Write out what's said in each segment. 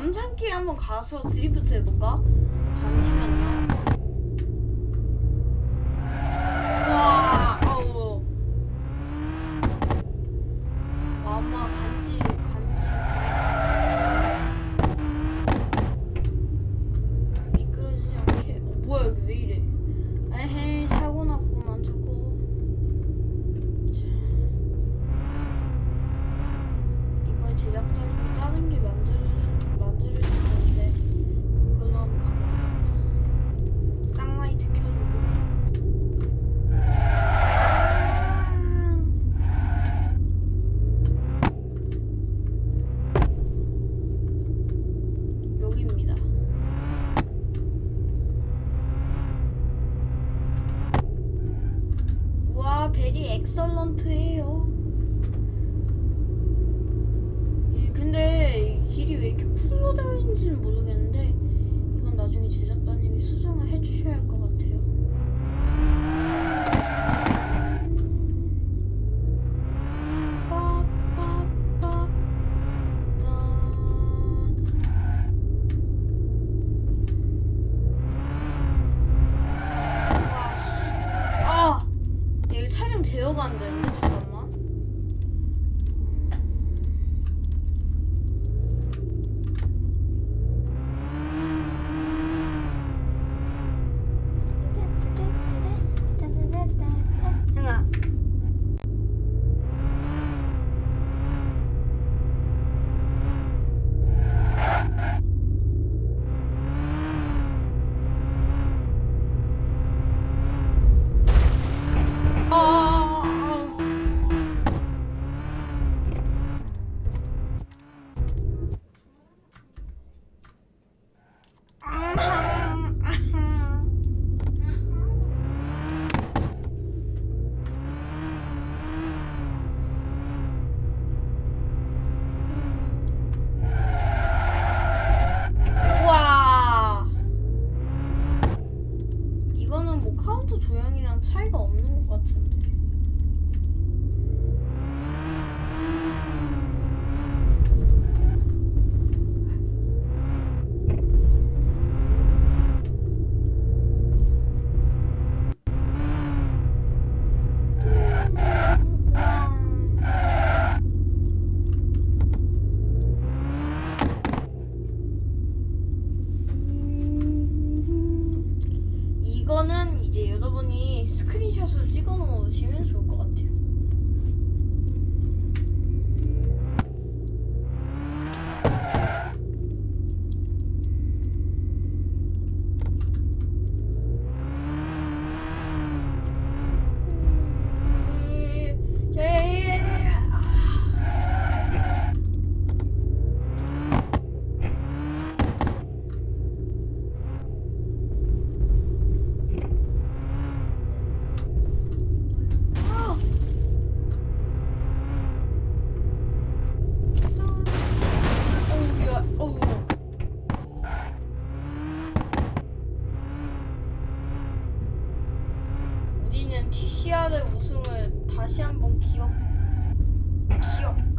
남산길 한번 가서 드리프트 해볼까? 잠시만요. 아파트예요. 예, 근데 길이 왜 이렇게 풀로되어 있는지는 모르겠는데 이건 나중에 제작자님이 수정을 해주셔야 할 것 같아요. 이번엔 TCR의 우승을 다시 한번 기억 기억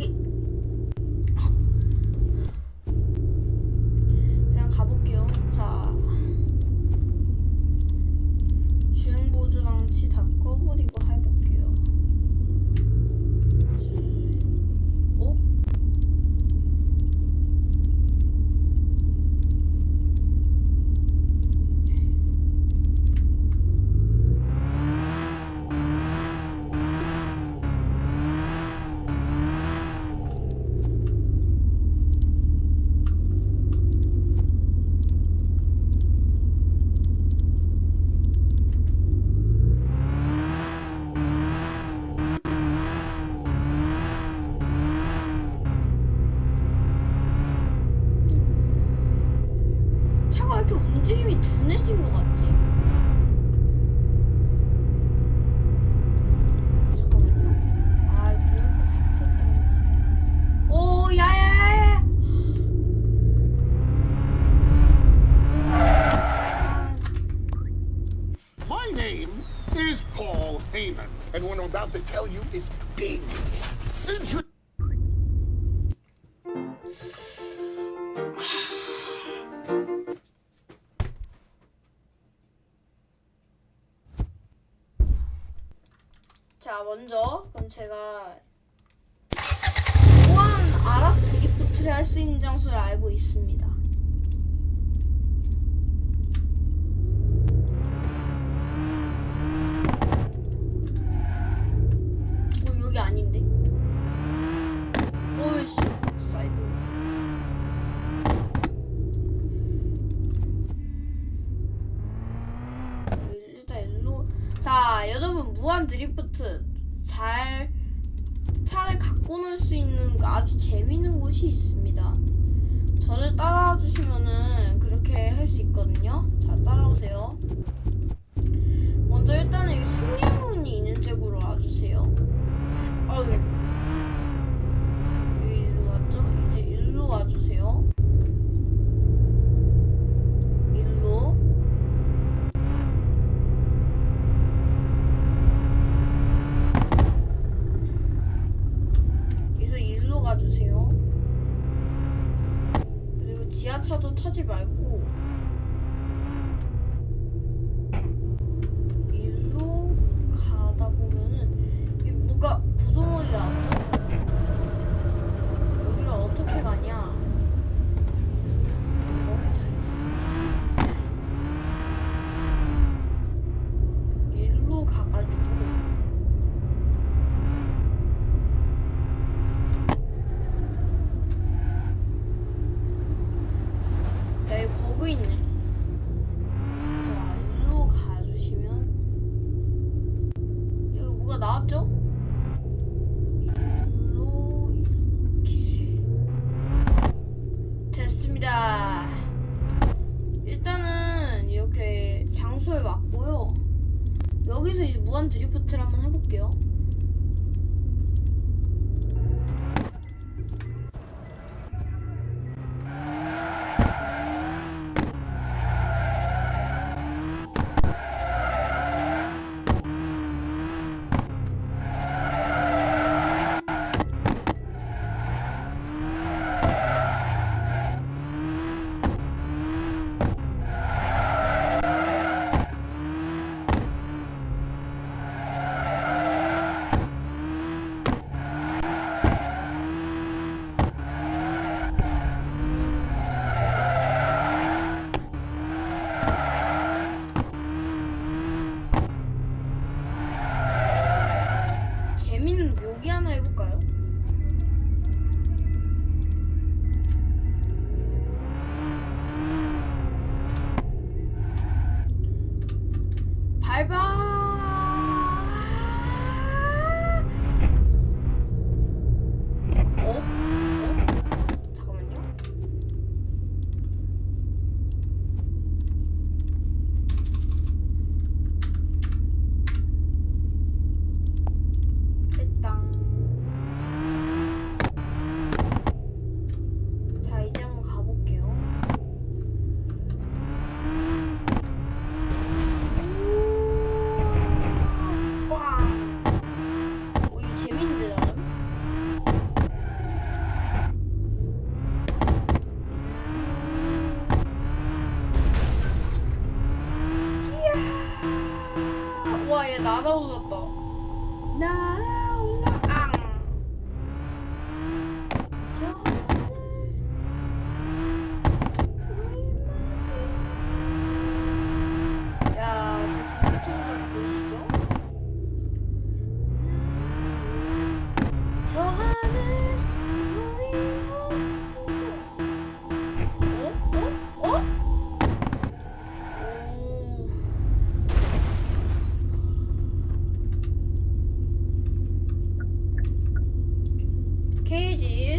ಹೋಗಿ 자 먼저 그럼 제가 보안 아락 드기프트를 할 수 있는 장소를 알고 있습니다. 드리프트 잘 차를 갖고 놀 수 있는 그 아주 재밌는 곳이 있습니다. 저를 따라와 주시면은 그렇게 할 수 있거든요. 자, 따라오세요. 먼저 일단은 이 숭례문이 있는 쪽으로 와주세요. 어휴. 여기 일로 왔죠? 이제 일로 와주세요. 여기서 이제 무한 드리프트를 한번 해볼게요.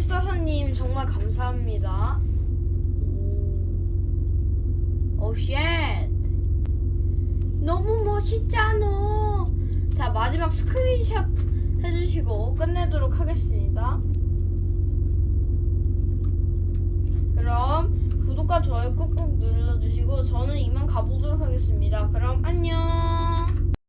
144님 정말 감사합니다. 오, 쉣. 너무 멋있잖아. 자, 마지막 스크린샷 해주시고 끝내도록 하겠습니다. 그럼 구독과 좋아요 꾹꾹 눌러주시고 저는 이만 가보도록